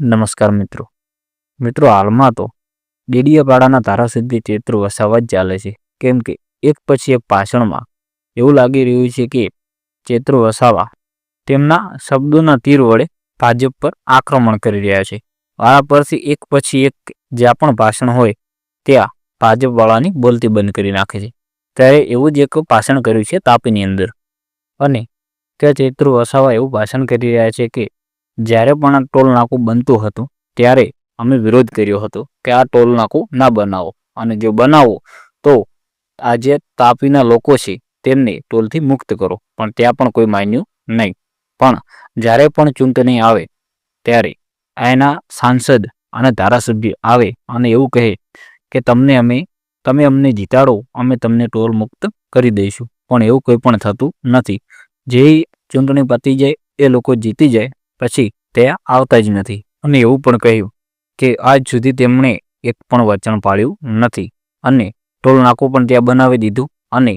નમસ્કાર મિત્રો. મિત્રો, હાલમાં તો ડેડિયાપાડાના ધારાસુદ્ધિ ચેત્રો વસાવા જ ચાલે છે. કેમ કે એક પછી એક ભાષણમાં એવું લાગી રહ્યું છે કે ચેત્રો વસાવા તેમના શબ્દોના તીર વડે ભાજપ પર આક્રમણ કરી રહ્યા છે. વાળા પરથી એક પછી એક જ્યાં પણ ભાષણ હોય, ત્યાં ભાજપવાળાની બોલતી બંધ કરી નાખે છે. ત્યારે એવું જ એક ભાષણ કર્યું છે તાપીની અંદર. અને ત્યાં ચૈત્ર વસાવા એવું ભાષણ કરી રહ્યા છે કે જ્યારે પણ આ ટોલ નાકું બનતું હતું, ત્યારે અમે વિરોધ કર્યો હતો કે આ ટોલ નાકું ના બનાવો. અને જો બનાવો, તો આ જે તાપીના લોકો છે, તેમને ટોલથી મુક્ત કરો. પણ ત્યાં પણ કોઈ માન્યું નહીં. પણ જ્યારે પણ ચૂંટણી આવે, ત્યારે એના સાંસદ અને ધારાસભ્ય આવે અને એવું કહે કે તમને અમે, તમે અમને જીતાડો, અમે તમને ટોલ મુક્ત કરી દઈશું. પણ એવું કોઈ પણ થતું નથી. જે ચૂંટણી પતી જાય, એ લોકો જીતી જાય પછી તે આવતા જ નથી. અને એવું પણ કહ્યું કે આજ સુધી તેમણે એક પણ વચન પાળ્યું નથી. અને ટોલ નાકું પણ ત્યાં બનાવી દીધું અને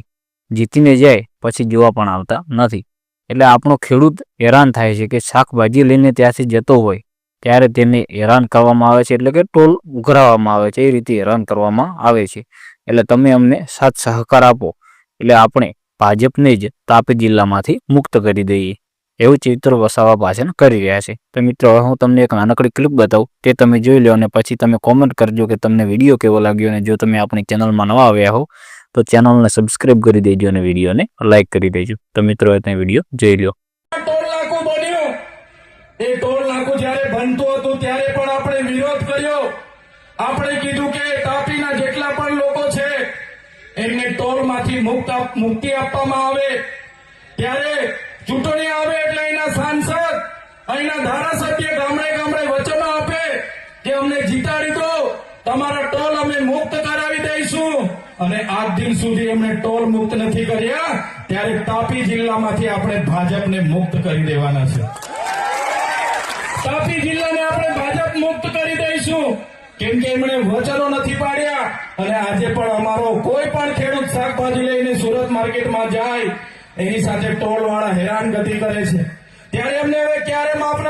જીતીને જાય પછી જોવા પણ આવતા નથી. એટલે આપણો ખેડૂત હેરાન થાય છે કે શાકભાજી લઈને ત્યાંથી જતો હોય ત્યારે તેને હેરાન કરવામાં આવે છે એટલે કે ટોલ ઉઘરાવવામાં આવે છે. એ રીતે હેરાન કરવામાં આવે છે. એટલે તમે અમને સાથ સહકાર આપો. એટલે આપણે ભાજપને જ તાપી જિલ્લામાંથી મુક્ત કરી દઈએ. એવું ચિત્ર વસાવા ભાષણ કરી રહ્યા છે. તો મિત્રો, હવે હું તમને એક નાનકડી ક્લિપ બતાવું. તે તમે જોઈ લો અને પછી તમે કોમેન્ટ કરજો કે તમને વીડિયો કેવો લાગ્યો અને જો તમે આપણી ચેનલમાં નવા આવ્યા હો, તો ચેનલને સબસ્ક્રાઇબ કરી દેજો અને વિડીયોને લાઇક કરી દેજો. તો મિત્રો તમે વીડિયો જોઈ લો. ત્યારે ચૂંટણી આવે અહીંના ધારાસભ્ય ગામડે ગામડે વચનો આપે કે અમને જીતાડી દો. તમારા ટોલ અમે મુક્ત કરાવી દઈશું. અને આજ દિન સુધી એમણે ટોલ મુક્ત નથી કર્યા. ત્યારે તાપી જિલ્લામાંથી આપણે ભાજપને મુક્ત કરી દેવાના છે. તાપી જિલ્લાને આપણે ભાજપ મુક્ત કરી દઈશું. કેમ કે એમણે વચનો નથી પાડ્યા. અને આજે પણ અમારો કોઈ પણ ખેડૂત શાકભાજી લઈને સુરત માર્કેટમાં જાય, એની સાથે ટોલ વાળા હેરાનગતિ કરે છે. ત્યારે એમને હવે ક્યારે માફ